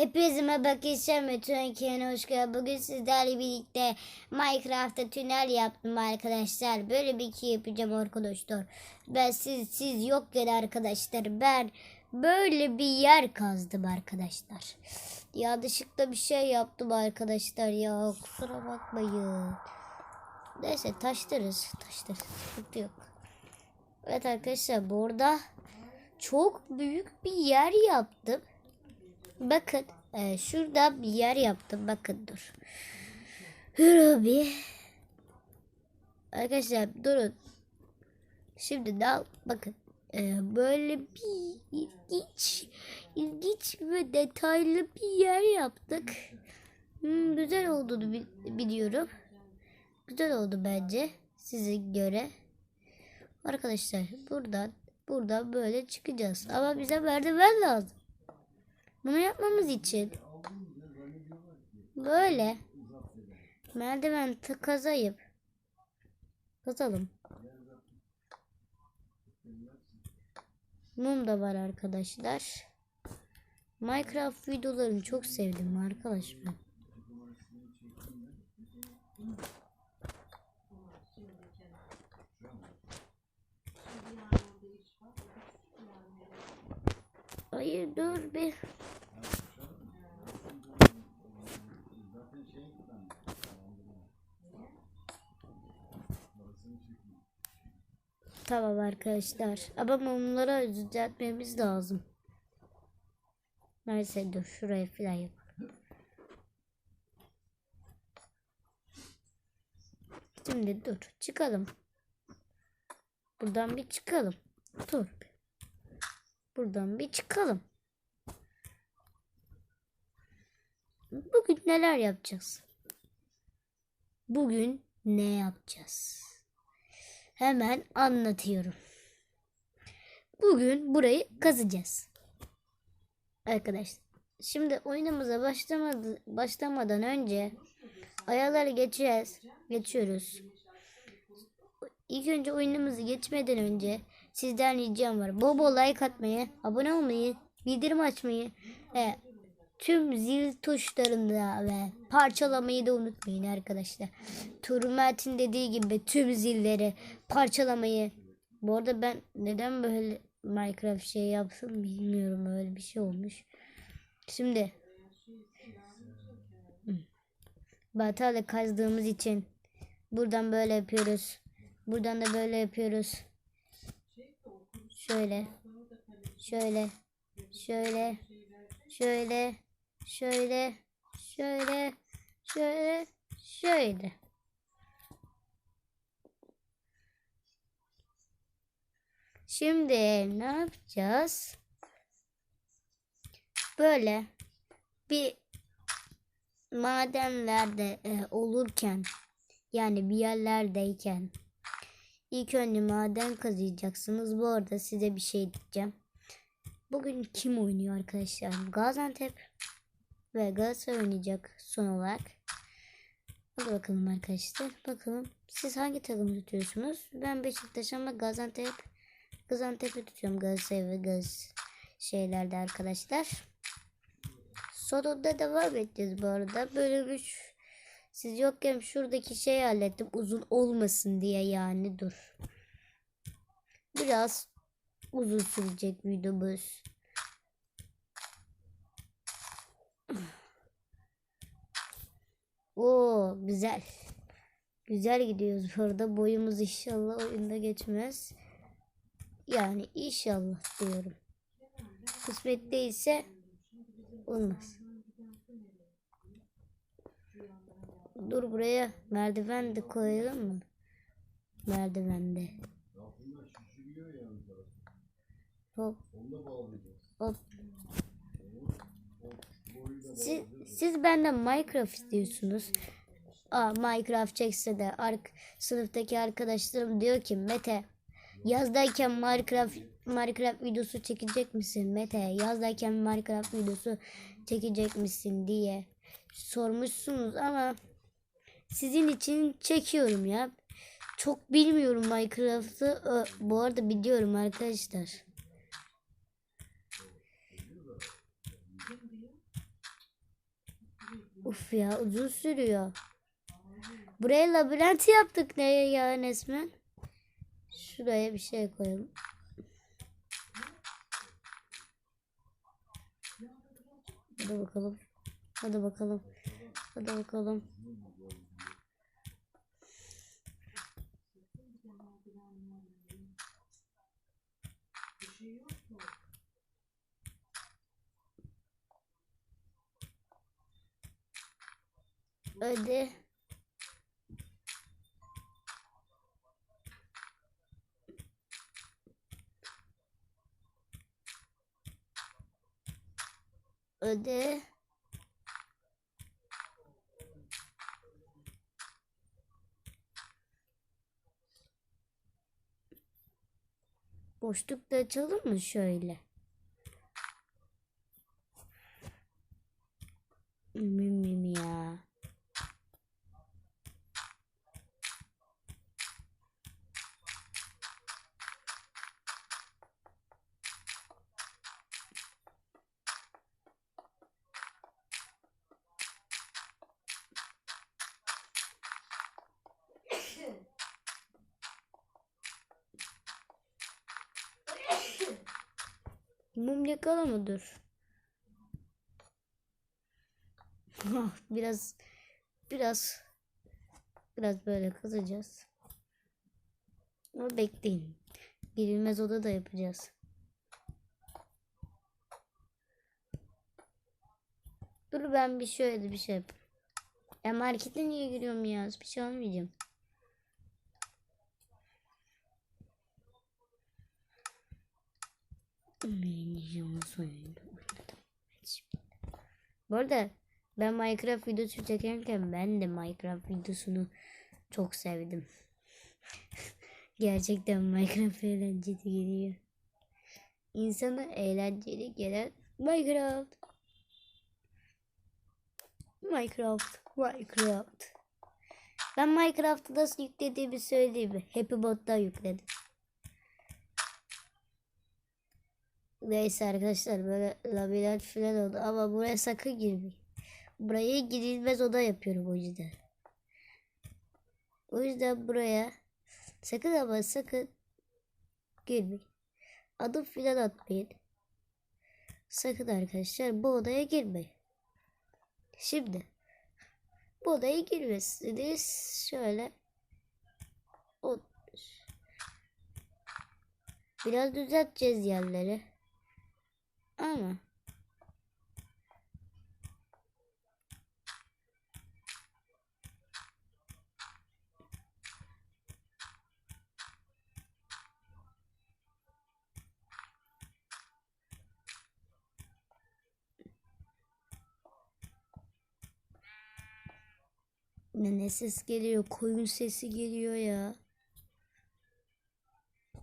Hepinize merhaba Keşem ve Türkiye'ne hoş geldiniz. Bugün sizlerle birlikte Minecraft'ta tünel yaptım arkadaşlar. Böyle bir şey yapacağım arkadaşlar. Ben siz siz yokken arkadaşlar ben böyle bir yer kazdım arkadaşlar. Yanlışlıkla bir şey yaptım arkadaşlar ya kusura bakmayın. Neyse taşlarız taşlarız sıkıntı yok. Evet arkadaşlar burada çok büyük bir yer yaptım. Bakın e, şurada bir yer yaptım. Bakın dur. Bir. Arkadaşlar durun. Şimdi yap- bakın e, böyle bir ilginç ilginç ve detaylı bir yer yaptık. Hmm, güzel olduğunu bi- biliyorum. Güzel oldu bence size göre. Arkadaşlar buradan buradan böyle çıkacağız. Ama bize merdiven lazım. Bunu yapmamız için böyle merdiven kazayıp kazalım. Mum da var arkadaşlar. Minecraft videolarını çok sevdim arkadaş ben. Hayır dur bir. Tamam arkadaşlar. Ama mumları düzeltmemiz lazım. Neyse dur şuraya falan yapalım. Şimdi dur çıkalım. Buradan bir çıkalım. Dur. Buradan bir çıkalım. Bugün neler yapacağız? Bugün ne yapacağız? Hemen anlatıyorum. Bugün burayı kazacağız. Arkadaşlar. Şimdi oyunumuza başlamadı, başlamadan önce ayarları geçeceğiz. Geçiyoruz. İlk önce oyunumuzu geçmeden önce sizden ricam var. Bol bol like atmayı, abone olmayı, bildirim açmayı ve tüm zil tuşlarında ve parçalamayı da unutmayın arkadaşlar. Turmet'in dediği gibi tüm zilleri parçalamayı. Bu arada ben neden böyle Minecraft şey yapsın bilmiyorum öyle bir şey olmuş. Şimdi Batarla kazdığımız için buradan böyle yapıyoruz. Buradan da böyle yapıyoruz. Şöyle. Şöyle. Şöyle. Şöyle. Şöyle. Şöyle. Şöyle. Şöyle. Şimdi ne yapacağız? Böyle bir madenlerde e, olurken yani bir yerlerdeyken ilk önce maden kazıyacaksınız. Bu arada size bir şey diyeceğim. Bugün kim oynuyor arkadaşlar? Gaziantep ve Galatasaray oynayacak son olarak. Hadi bakalım arkadaşlar. Bakalım siz hangi takımı tutuyorsunuz? Ben Beşiktaş ama Gaziantep Gaziantep'i tutuyorum Galatasaray ve Gaz şeylerde arkadaşlar. Sonunda devam edeceğiz bu arada. Böyle bir siz yokken şuradaki şeyi hallettim uzun olmasın diye yani dur. Biraz uzun sürecek videomuz. Oo güzel. Güzel gidiyoruz burada. Boyumuz inşallah oyunda geçmez. Yani inşallah diyorum. Kısmet değilse olmaz. Dur buraya merdiven de koyalım mı? Merdiven de. Hop. Hop. Siz, siz benden Minecraft istiyorsunuz. Aa, Minecraft çekse de ark, sınıftaki arkadaşlarım diyor ki Mete yazdayken Minecraft Minecraft videosu çekecek misin Mete? Yazdayken Minecraft videosu çekecek misin diye sormuşsunuz ama sizin için çekiyorum ya. Çok bilmiyorum Minecraft'ı. Bu arada biliyorum arkadaşlar. Uf ya uzun sürüyor. Buraya labirent yaptık neye ya resmen. Şuraya bir şey koyalım. Hadi bakalım. Hadi bakalım. Hadi bakalım. Hadi. Hadi. Boşlukta açalım mı şöyle? Mimim ya. Mum yakala mı dur? Ah, biraz biraz biraz böyle kızacağız. Ama bekleyin. Girilmez oda da yapacağız. Dur ben bir şöyle bir şey yapayım. Ya markete niye giriyorum ya? Bir şey almayacağım. Bu arada ben Minecraft videosu çekerken ben de Minecraft videosunu çok sevdim. Gerçekten Minecraft eğlenceli geliyor. İnsana eğlenceli gelen Minecraft. Minecraft, Minecraft. Ben Minecraft'ı nasıl yüklediğimi söyleyeyim mi? Happy Bot'tan yükledim. Neyse arkadaşlar böyle labirent falan oldu ama buraya sakın girmeyin. Buraya girilmez oda yapıyorum o yüzden. O yüzden buraya sakın ama sakın girmeyin. Adım filan atmayın. Sakın arkadaşlar bu odaya girmeyin. Şimdi bu odaya girmesiniz. Şöyle biraz düzelteceğiz yerleri. Ama Ne, ses geliyor? Koyun sesi geliyor ya.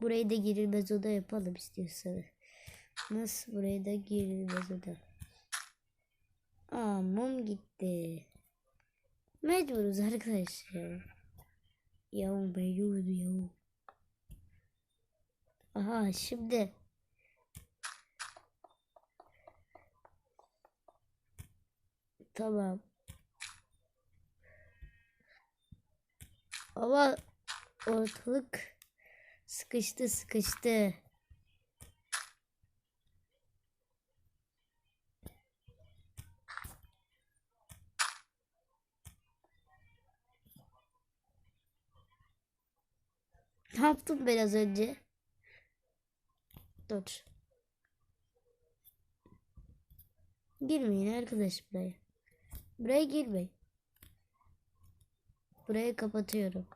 Burayı da girilmez oda yapalım istiyorsanız. Nasıl buraya da girilmez oda. Aa mum gitti. Mecburuz arkadaşlar. Ya mecburuz ya. Aha şimdi. Tamam. Ama ortalık sıkıştı sıkıştı. Ne yaptım ben az önce? Dur. Girmeyin arkadaş buraya. Buraya girmeyin. Burayı kapatıyorum.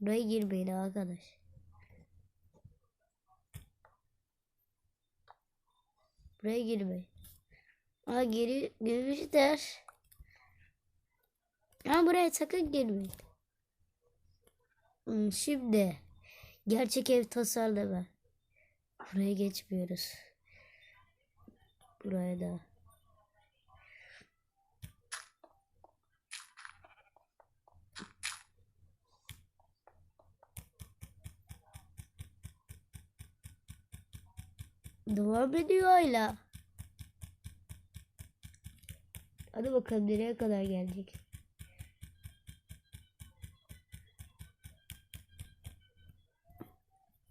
Buraya girmeyin arkadaş. Buraya girmeyin. Aa geri girmişler. Ama buraya sakın girmeyin. Hmm, Şimdi gerçek ev tasarlama. Buraya geçmiyoruz. Buraya da. Devam ediyor hala. Hadi bakalım nereye kadar gelecek.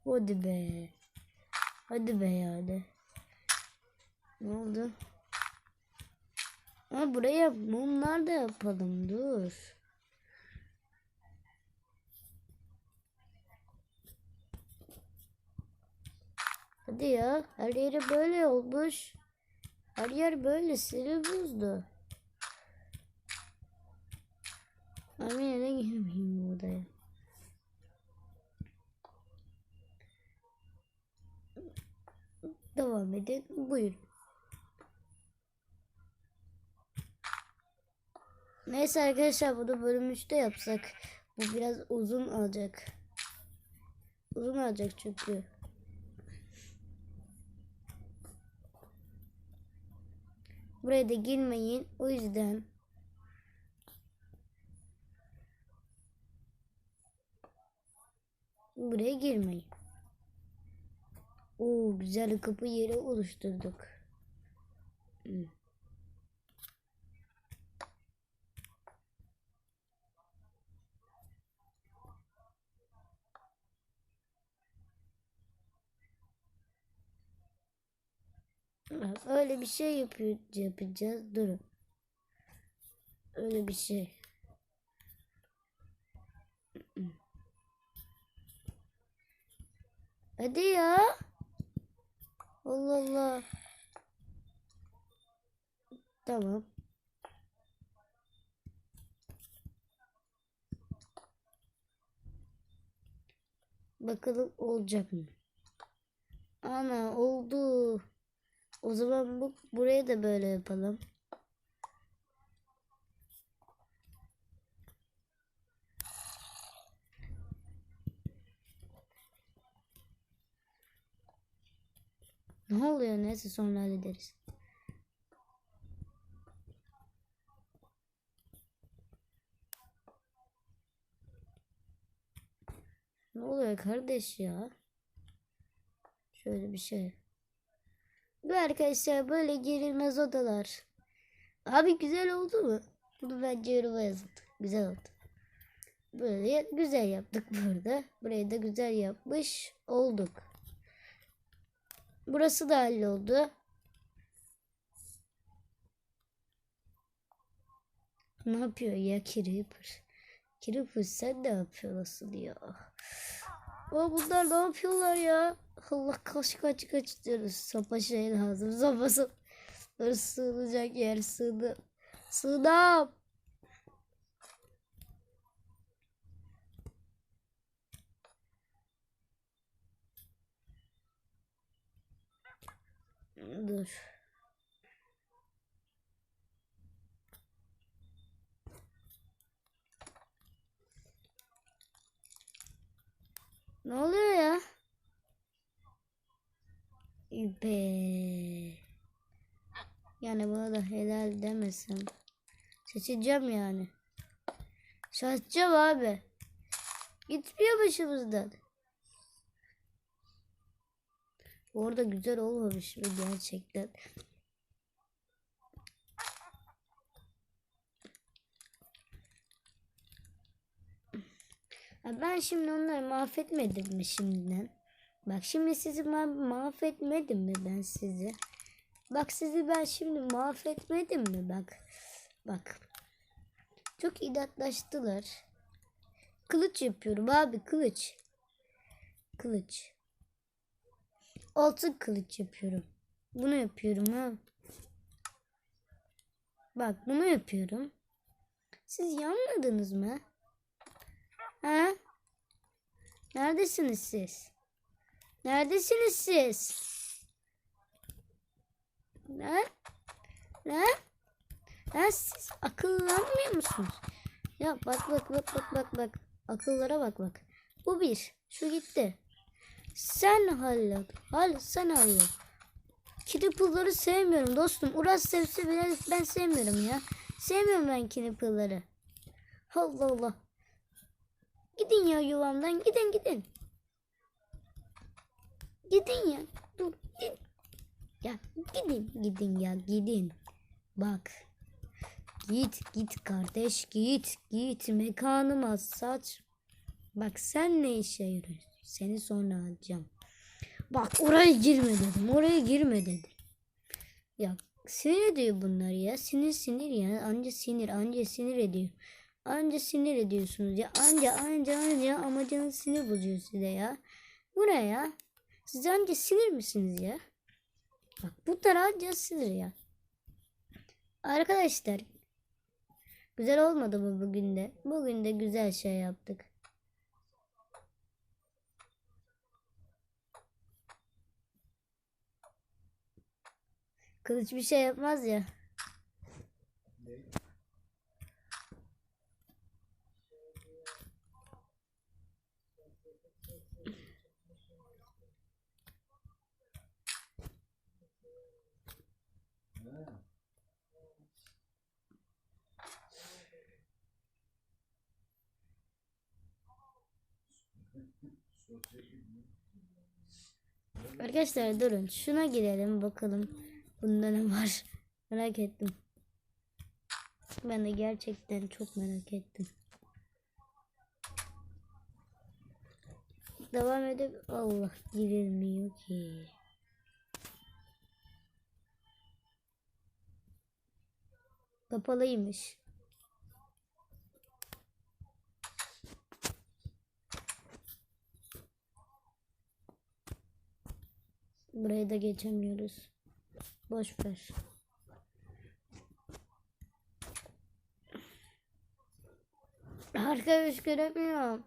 Hadi be. Hadi be yani. Ne oldu? Ha buraya mumlar da yapalım dur. Hadi ya her yeri böyle olmuş. Her yer böyle seri buzdu. Ama yine girmeyeyim odaya. Devam edin. Buyurun. Neyse arkadaşlar bunu bölüm 3'te yapsak. Bu biraz uzun olacak. Uzun olacak çünkü. Buraya da girmeyin. O yüzden. Buraya girmeyin. Oo güzel kapı yeri oluşturduk. Hmm. Öyle bir şey yapıyor, yapacağız. Durun. Öyle bir şey. Hadi ya. Allah Allah. Tamam. Bakalım olacak mı? Ana oldu. O zaman bu buraya da böyle yapalım. Ne oluyor neyse sonra hallederiz. Ne oluyor kardeş ya? Şöyle bir şey. Bu arkadaşlar böyle girilmez odalar. Abi güzel oldu mu? Bunu bence yoruma yazın. Güzel oldu. Böyle güzel yaptık burada. Burayı da güzel yapmış olduk. Burası da halloldu. Ne yapıyor ya Creeper? Creeper sen ne yapıyorsun ya? O bunlar ne yapıyorlar ya? Allah kaç kaç kaç diyoruz. Sopa şey lazım. Sopası. Sığınacak yer sığdı. Sığdam. Dur. Ne oluyor ya? Be. Yani buna da helal demesem. Seçeceğim yani. Seçeceğim abi. Gitmiyor başımızdan. Orada güzel olmamış mı gerçekten? Ben şimdi onları mahvetmedim mi şimdiden? Bak şimdi sizi ma- mahvetmedim mi ben sizi? Bak sizi ben şimdi mahvetmedim mi bak? Bak. Çok inatlaştılar. Kılıç yapıyorum abi kılıç. Kılıç. Altın kılıç yapıyorum. Bunu yapıyorum ha. Bak bunu yapıyorum. Siz yanmadınız mı? Ha? Neredesiniz siz? Neredesiniz siz? Ne? Ne? Ha siz akıllanmıyor musunuz? Ya bak bak bak bak bak bak. Akıllara bak bak. Bu bir. Şu gitti. Sen hallet. Hallet sen hallet. Creeper'ları sevmiyorum dostum. Uras sevse bile ben sevmiyorum ya. Sevmiyorum ben Creeper'ları. Allah Allah. Gidin ya yuvamdan gidin gidin. Gidin ya. Dur gidin. Ya gidin gidin ya gidin. Bak. Git git kardeş git git mekanıma saç. Bak sen ne işe yarıyorsun? Seni sonra alacağım. Bak oraya girme dedim. Oraya girme dedim. Ya sinir ediyor bunlar ya. Sinir sinir ya. Anca sinir anca sinir ediyor. Anca sinir ediyorsunuz ya. Anca anca anca ama canı sinir bozuyor size ya. Bu ne ya? Siz anca sinir misiniz ya? Bak bu anca sinir ya. Arkadaşlar güzel olmadı mı bugün de? Bugün de güzel şey yaptık. Kılıç bir şey yapmaz ya. Arkadaşlar durun. Şuna girelim bakalım. Bunda ne var? Merak ettim. Ben de gerçekten çok merak ettim. Devam edip Allah girilmiyor ki. Kapalıymış. Burayı da geçemiyoruz. Boş ver. Arkadaş göremiyorum.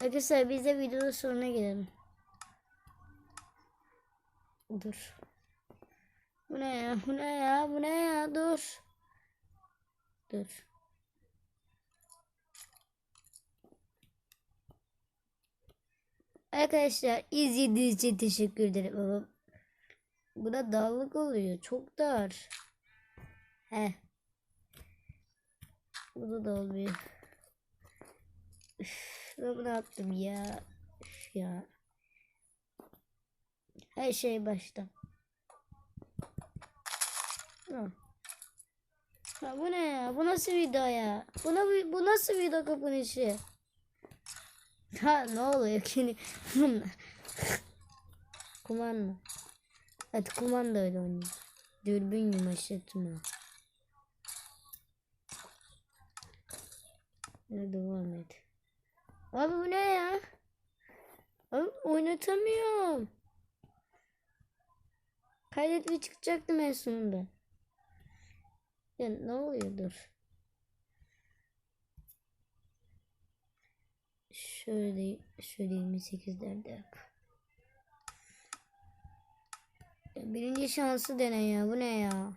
Arkadaşlar biz de videonun sonuna gelelim. Dur. Bu ne ya? Bu ne ya? Bu ne ya? Dur. Dur. Arkadaşlar izlediğiniz için teşekkür ederim ama bu da darlık oluyor. Çok dar. He. Bu da olmuyor. Üf, ben bunu yaptım ya. Üf ya. Her şey baştan. Ha. Ha, bu ne ya? Bu nasıl video ya? Bu, bu nasıl video kapanışı? Ha ne oluyor ki? Bunlar. kumanda. Hadi kumanda öyle oynuyor. Dürbün yumuşatma. Ne devam et. Abi bu ne ya? Abi oynatamıyorum. Kaydetme çıkacaktım en sonunda. Ya ne oluyor dur. Şöyle şöyle 28'lerde yap. Ya birinci şansı dene ya. Bu ne ya?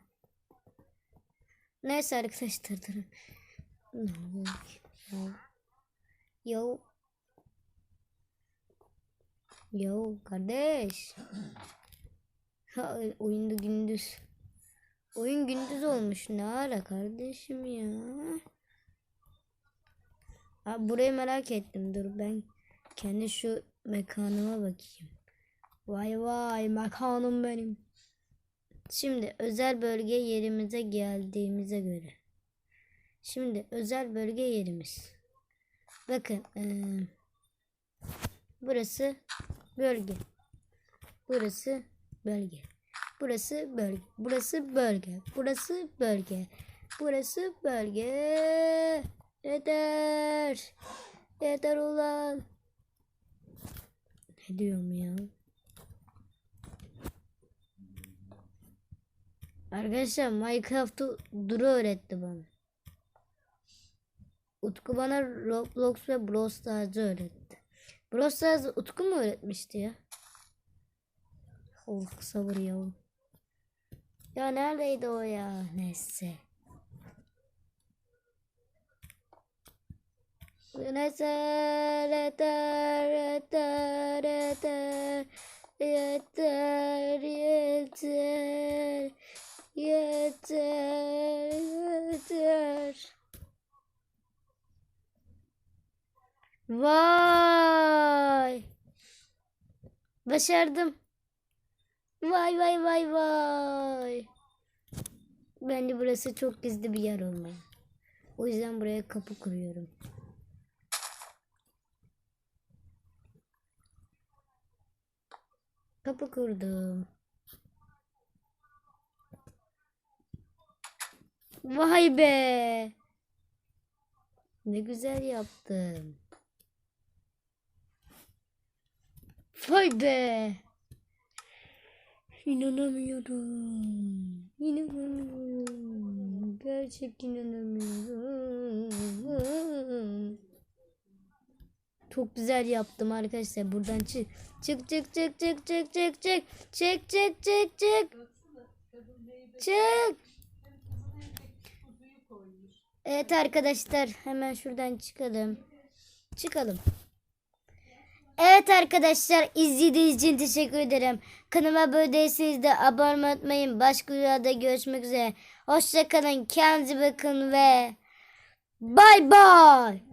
Neyse arkadaşlar durun. Ne? Ya. Yo. Yo kardeş. Ha, oyunda gündüz. Oyun gündüz olmuş. Ne ara kardeşim ya? Ha, burayı merak ettim. Dur ben kendi şu mekanıma bakayım. Vay vay mekanım benim. Şimdi özel bölge yerimize geldiğimize göre. Şimdi özel bölge yerimiz. Bakın. eee, burası bölge. Burası bölge. Burası bölge. Burası bölge. Burası bölge. Burası bölge. Yeter. Yeter ulan. Ne diyorum ya? Arkadaşlar Minecraft'ı Duru öğretti bana. Utku bana Roblox ve Brawl Stars'ı öğretti. Brawl Stars'ı Utku mu öğretmişti ya? Allah sabır yavrum. Ya neredeydi o ya? Neyse. Yeter yeter yeter yeter Vay Başardım. Vay vay vay vay. Bence burası çok gizli bir yer olmalı. O yüzden buraya kapı kuruyorum. Kapı kurdum. Vay be. Ne güzel yaptım. Vay be. İnanamıyorum. İnanamıyorum. Gerçek inanamıyorum. Çok güzel yaptım arkadaşlar. Buradan çık. Çık çık çık çık çık çık çık. Çık çık çık çık. Çık. Evet arkadaşlar hemen şuradan çıkalım. Çıkalım. Evet arkadaşlar izlediğiniz için teşekkür ederim. Kanalıma abone değilseniz de abone olmayı. Başka videoda görüşmek üzere. Hoşçakalın. Kendinize bakın ve bay bay.